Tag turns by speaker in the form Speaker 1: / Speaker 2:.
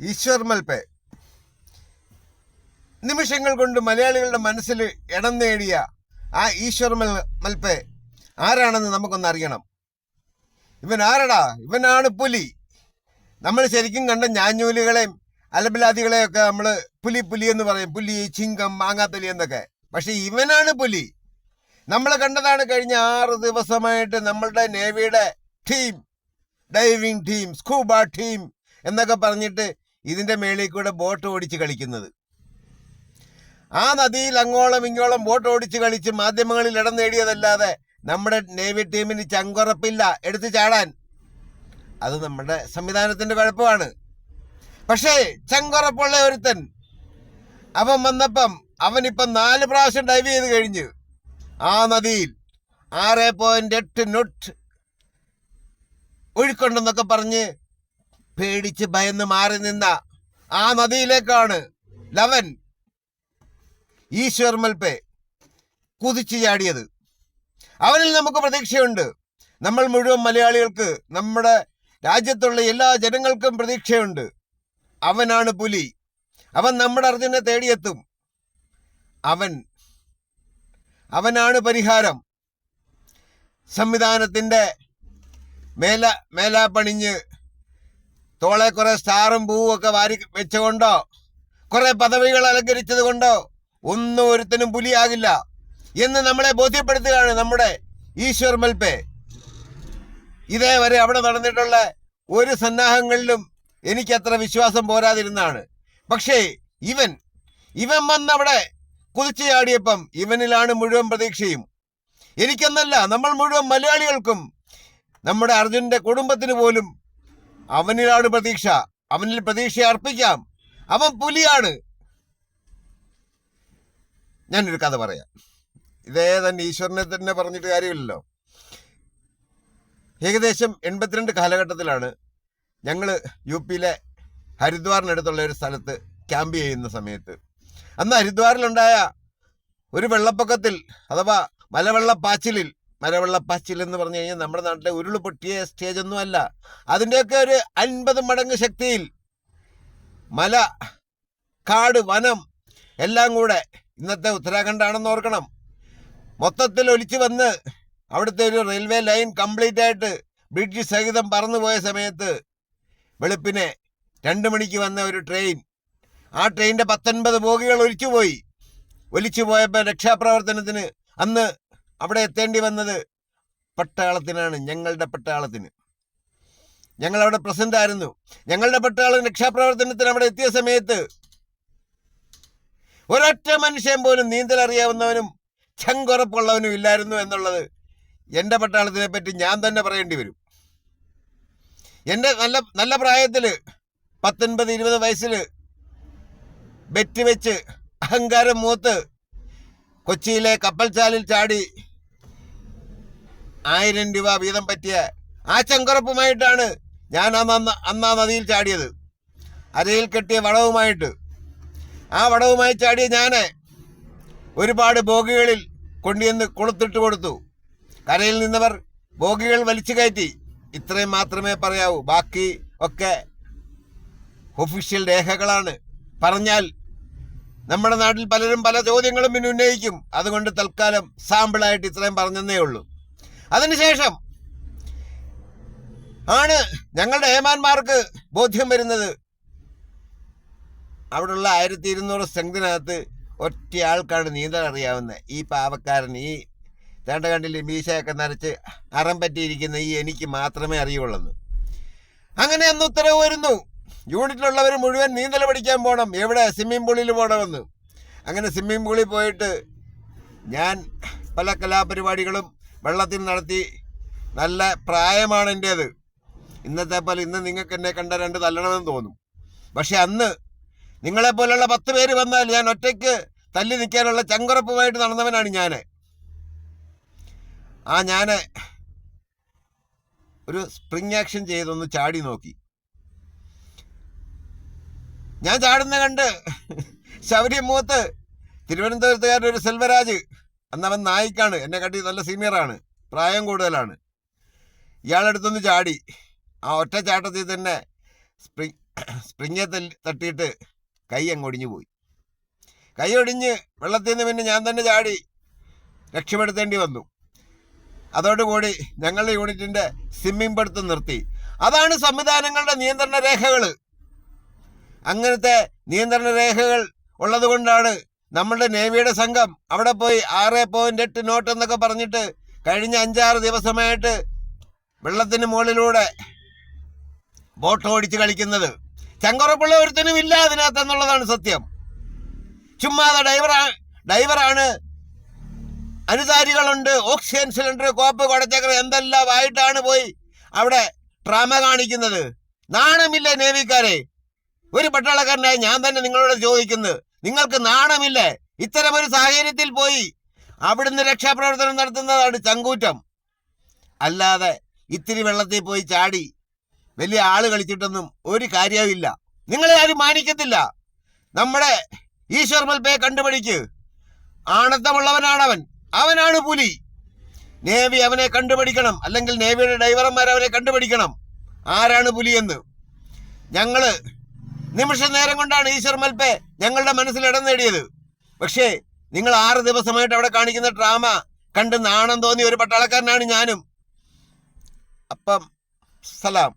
Speaker 1: ഈശ്വർ മൽപേ. നിമിഷങ്ങൾ കൊണ്ട് മലയാളികളുടെ മനസ്സിൽ ഇടം നേടിയ ആ ഈശ്വർ മൽ മൽപെ. ആരാണെന്ന് നമുക്കൊന്ന് അറിയണം. ഇവൻ ആരടാ? ഇവനാണ് പുലി. നമ്മൾ ശരിക്കും കണ്ട ഞാഞ്ഞൂലുകളെയും അലബിലാദികളെയൊക്കെ നമ്മൾ പുലി പുലി എന്ന് പറയും. പുലി ചിങ്കം മാങ്ങാത്തലി എന്നൊക്കെ. പക്ഷെ ഇവനാണ് പുലി. നമ്മൾ കണ്ടതാണ് കഴിഞ്ഞ ആറ് ദിവസമായിട്ട് നമ്മളുടെ നേവിയുടെ team diving team scuba team എന്നൊക്കെ പറഞ്ഞിട്ട് ഇതിന്റെ മേളിൽ കൂടെ ബോട്ട് ഓടിച്ച് കളിക്കുന്നത്. ആ നദിയിൽ അങ്ങോളം ഇങ്ങോളം ബോട്ട് ഓടിച്ച് കളിച്ച് മാധ്യമങ്ങളിൽ ഇടം നേടിയതല്ലാതെ നമ്മുടെ നേവി ടീമിന് ചങ്കുറപ്പില്ല. എടുത്തു ചാടാൻ. അത് നമ്മുടെ സംവിധാനത്തിന്റെ കുഴപ്പമാണ്. പക്ഷേ ചങ്കുറപ്പുള്ള ഒരുത്തൻ. അവൻ വന്നപ്പം അവനിപ്പം നാല് പ്രാവശ്യം ഡൈവ് ചെയ്ത് കഴിഞ്ഞു. ആ നദിയിൽ ആറ് പോയിന്റ് എട്ട് നൊട്ട് ഒഴുക്കുണ്ടെന്നൊക്കെ പറഞ്ഞ് പേടിച്ച് ഭയന്ന് മാറി നിന്ന ആ നദിയിലേക്കാണ് ലവൻ ഈശ്വർ മൽപെ കുതിച്ചു ചാടിയത്. അവനിൽ നമുക്ക് പ്രതീക്ഷയുണ്ട്. നമ്മൾ മുഴുവൻ മലയാളികൾക്ക് നമ്മുടെ രാജ്യത്തുള്ള എല്ലാ ജനങ്ങൾക്കും പ്രതീക്ഷയുണ്ട്. അവനാണ് പുലി. അവൻ നമ്മുടെ അർജുനെ തേടിയെത്തും. അവൻ അവനാണ് പരിഹാരം. സംവിധാനത്തിന്റെ മേല മേലാപ്പണിഞ്ഞ് തോളെ കുറെ സ്റ്റാറും പൂവും ഒക്കെ വാരി വെച്ചുകൊണ്ടോ കുറെ പദവികൾ അലങ്കരിച്ചത് കൊണ്ടോ ഒന്നും ഒരുത്തനും പുലിയാകില്ല. എന്ന് നമ്മളെ ബോധ്യപ്പെടുത്തുകയാണ് നമ്മുടെ ഈശ്വർ മൽപേ ഇതേ വരെ അവിടെ നടന്നിട്ടുള്ള ഒരു സന്നാഹങ്ങളിലും എനിക്കത്ര വിശ്വാസം പോരാതിരുന്നാണ് പക്ഷേ ഇവൻ ഇവൻ വന്നവിടെ കുതിച്ചു ചാടിയപ്പം ഇവനിലാണ് മുഴുവൻ പ്രതീക്ഷയും. എനിക്കെന്നല്ല നമ്മൾ മുഴുവൻ മലയാളികൾക്കും നമ്മുടെ അർജുനന്റെ കുടുംബത്തിന് പോലും അവനിലാണ് പ്രതീക്ഷ. അവനിൽ പ്രതീക്ഷ അർപ്പിക്കാം. അവൻ പുലിയാണ്. ഞാനൊരു കഥ പറയാം. ഇതേ തന്നെ ഈശ്വരനെ തന്നെ പറഞ്ഞിട്ട് കാര്യമില്ലല്ലോ. ഏകദേശം എൺപത്തിരണ്ട് കാലഘട്ടത്തിലാണ് ഞങ്ങൾ യു പിയിലെ ഹരിദ്വാറിനടുത്തുള്ള ഒരു സ്ഥലത്ത് ക്യാമ്പ് ചെയ്യുന്ന സമയത്ത്. അന്ന് ഹരിദ്വാറിലുണ്ടായ ഒരു വെള്ളപ്പൊക്കത്തിൽ അഥവാ മലവെള്ളപ്പാച്ചിലിൽ മലവെള്ളപ്പാച്ചിൽ എന്ന് പറഞ്ഞു കഴിഞ്ഞാൽ നമ്മുടെ നാട്ടിലെ ഉരുൾ പൊട്ടിയ സ്റ്റേജ് ഒന്നും അല്ല. അതിന്റെയൊക്കെ ഒരു അൻപത് മടങ്ങ് ശക്തിയിൽ മല കാട് വനം എല്ലാം കൂടെ ഇന്നത്തെ ഉത്തരാഖണ്ഡ് ആണെന്ന് ഓർക്കണം. മൊത്തത്തിൽ ഒലിച്ചു വന്ന് അവിടുത്തെ ഒരു റെയിൽവേ ലൈൻ കംപ്ലീറ്റ് ആയിട്ട് ബ്രിഡ്ജ് സഹിതം പറന്നുപോയ സമയത്ത് വെളുപ്പിനെ രണ്ട് മണിക്ക് വന്ന ഒരു ട്രെയിൻ ആ ട്രെയിനിന്റെ പത്തൊൻപത് ബോഗികൾ ഒലിച്ചുപോയി. ഒലിച്ചു പോയപ്പോൾ രക്ഷാപ്രവർത്തനത്തിന് അന്ന് അവിടെ എത്തേണ്ടി വന്നത് പട്ടാളത്തിനാണ് ഞങ്ങളുടെ പട്ടാളത്തിന്. ഞങ്ങൾ അവിടെ പ്രസന്റ് ആയിരുന്നു ഞങ്ങളുടെ പട്ടാളം രക്ഷാപ്രവർത്തനത്തിന് അവിടെ എത്തിയ സമയത്ത് ഒരൊറ്റ മനുഷ്യൻ പോലും നീന്തൽ അറിയാവുന്നവനും ചങ്കുറപ്പുള്ളവനും ഇല്ലായിരുന്നു എന്നുള്ളത് എന്റെ പട്ടാളത്തിനെ പറ്റി ഞാൻ തന്നെ പറയേണ്ടി വരും. എന്റെ നല്ല നല്ല പ്രായത്തിൽ പത്തൊൻപത് ഇരുപത് വയസ്സിൽ ബെറ്റ് വെച്ച് അഹങ്കാരം മൂത്ത് കൊച്ചിയിലെ കപ്പൽച്ചാലിൽ ചാടി ആയിരം രൂപ വീതം പറ്റിയ ആ ചങ്കുറപ്പുമായിട്ടാണ് ഞാൻ അന്ന് അന്ന് ആ നദിയിൽ ചാടിയത്. അരയിൽ കെട്ടിയ വടവുമായിട്ട് ആ വടവുമായി ചാടിയ ഞാൻ ഒരുപാട് ബോഗികളിൽ കൊണ്ടുവന്ന് കൊളുത്തിട്ട് കൊടുത്തു. കരയിൽ നിന്നവർ ബോഗികൾ വലിച്ചു കയറ്റി. ഇത്രയും മാത്രമേ പറയാവൂ. ബാക്കി ഒക്കെ ഒഫീഷ്യൽ രേഖകളാണ്. പറഞ്ഞാൽ നമ്മുടെ നാട്ടിൽ പലരും പല ചോദ്യങ്ങളും പിന്നെ ഉന്നയിക്കും. അതുകൊണ്ട് തൽക്കാലം സാമ്പിളായിട്ട് ഇത്രയും പറഞ്ഞതേ ഉള്ളൂ. അതിനുശേഷം ആണ് ഞങ്ങളുടെ ഏമാന്മാർക്ക് ബോധ്യം വരുന്നത്. അവിടെയുള്ള ആയിരത്തി ഇരുന്നൂറ് സ്ട്രെങ്തിനകത്ത് ഒറ്റ ആൾക്കാണ് നീന്തൽ അറിയാവുന്ന ഈ പാവക്കാരൻ ഈ രണ്ട കണ്ടിൽ മീശയൊക്കെ നരച്ച് അറം പറ്റിയിരിക്കുന്ന ഈ എനിക്ക് മാത്രമേ അറിയുള്ളൂ അങ്ങനെ അന്ന് ഉത്തരവ് വരുന്നു. യൂണിറ്റിലുള്ളവർ മുഴുവൻ നീന്തൽ പഠിക്കാൻ പോകണം എവിടെ? സ്വിമ്മിംഗ് പൂളിൽ പോകണമെന്ന് അങ്ങനെ സ്വിമ്മിംഗ് പൂളിൽ പോയിട്ട് ഞാൻ പല കലാപരിപാടികളും വെള്ളത്തിൽ നടത്തി നല്ല പ്രായമാണ് എന്റേത് ഇന്നത്തെ പോലെ ഇന്ന് നിങ്ങൾക്ക് എന്നെ കണ്ട രണ്ട് തല്ലണമെന്ന് തോന്നും. പക്ഷെ അന്ന് നിങ്ങളെപ്പോലുള്ള പത്ത് പേര് വന്നാൽ ഞാൻ ഒറ്റയ്ക്ക് തല്ലി നിൽക്കാനുള്ള ചങ്കുറപ്പുമായിട്ട് നടന്നവനാണ് ഞാൻ ആ ഞാൻ ഒരു സ്പ്രിങ് ആക്ഷൻ ചെയ്തൊന്ന് ചാടി നോക്കി. ഞാൻ ചാടുന്ന കണ്ട് ശബരി മൂത്ത് തിരുവനന്തപുരത്തുകാരൻ ഒരു സെൽവരാജ് അന്ന് അവൻ നായിക്കാണ്. എന്നെ കണ്ടി നല്ല സീനിയറാണ് പ്രായം കൂടുതലാണ്. ഇയാളെടുത്തൊന്ന് ചാടി. ആ ഒറ്റ ചാട്ടത്തിൽ തന്നെ സ്പ്രിങ് സ്പ്രിങ്ങെ തട്ടിയിട്ട് കൈ അങ്ങൊടിഞ്ഞു പോയി. കൈ ഒടിഞ്ഞ് വെള്ളത്തിൽ നിന്ന് പിന്നെ ഞാൻ തന്നെ ചാടി രക്ഷപ്പെടുത്തേണ്ടി വന്നു. അതോടുകൂടി ഞങ്ങളുടെ യൂണിറ്റിന്റെ സ്വിമ്മിംഗ് പഠിത്തം നിർത്തി. അതാണ് സംവിധാനങ്ങളുടെ നിയന്ത്രണ രേഖകൾ അങ്ങനത്തെ നിയന്ത്രണ രേഖകൾ ഉള്ളതുകൊണ്ടാണ് നമ്മളുടെ നേവിയുടെ സംഘം അവിടെ പോയി ആറ് പോയിന്റ് എട്ട് നോട്ട് എന്നൊക്കെ പറഞ്ഞിട്ട് കഴിഞ്ഞ അഞ്ചാറ് ദിവസമായിട്ട് വെള്ളത്തിന് മുകളിലൂടെ ബോട്ട് ഓടിച്ച് കളിക്കുന്നത്. ചങ്കുറപ്പുള്ള ഒരുത്തനും ഇല്ല അതിനകത്ത് എന്നുള്ളതാണ് സത്യം. ചുമ്മാതെ ഡൈവറാ ഡൈവറാണ് അനുസാരികളുണ്ട് ഓക്സിജൻ സിലിണ്ടർ കോപ്പ് കുടച്ചക്കർ എന്തെല്ലാം ആയിട്ടാണ് പോയി അവിടെ ഡ്രാമ കാണിക്കുന്നത്. നാണമില്ല നേവിക്കാരെ. ഒരു പട്ടാളക്കാരനായി ഞാൻ തന്നെ നിങ്ങളോട് ചോദിക്കുന്നത്. നിങ്ങൾക്ക് നാണമില്ലേ. ഒരു സാഹചര്യത്തിൽ പോയി അവിടുന്ന് രക്ഷാപ്രവർത്തനം നടത്തുന്നതാണ് ചങ്കൂറ്റം. അല്ലാതെ ഇത്തിരി വെള്ളത്തിൽ പോയി ചാടി വലിയ ആൾ കളിച്ചിട്ടൊന്നും ഒരു കാര്യവുമില്ല. നിങ്ങളെ ആരും മാനിക്കത്തില്ല. നമ്മുടെ ഈശ്വർ മൽപ്പയെ കണ്ടുപിടിക്ക്. ആണത്തമുള്ളവനാണവൻ. അവനാണ് പുലി. നേവി അവനെ കണ്ടുപിടിക്കണം. അല്ലെങ്കിൽ നേവിയുടെ ഡ്രൈവർമാർ അവനെ കണ്ടുപിടിക്കണം. ആരാണ് പുലിയെന്ന്? ഞങ്ങൾ നിമിഷ നേരം കൊണ്ടാണ് ഈശ്വർ മൽപ്പെ ഞങ്ങളുടെ മനസ്സിൽ ഇടം നേടിയത്. പക്ഷേ നിങ്ങൾ ആറ് ദിവസമായിട്ട് അവിടെ കാണിക്കുന്ന ഡ്രാമ കണ്ട് നാണം തോന്നിയ ഒരു പട്ടാളക്കാരനാണ് ഞാനും. അപ്പം സലാം.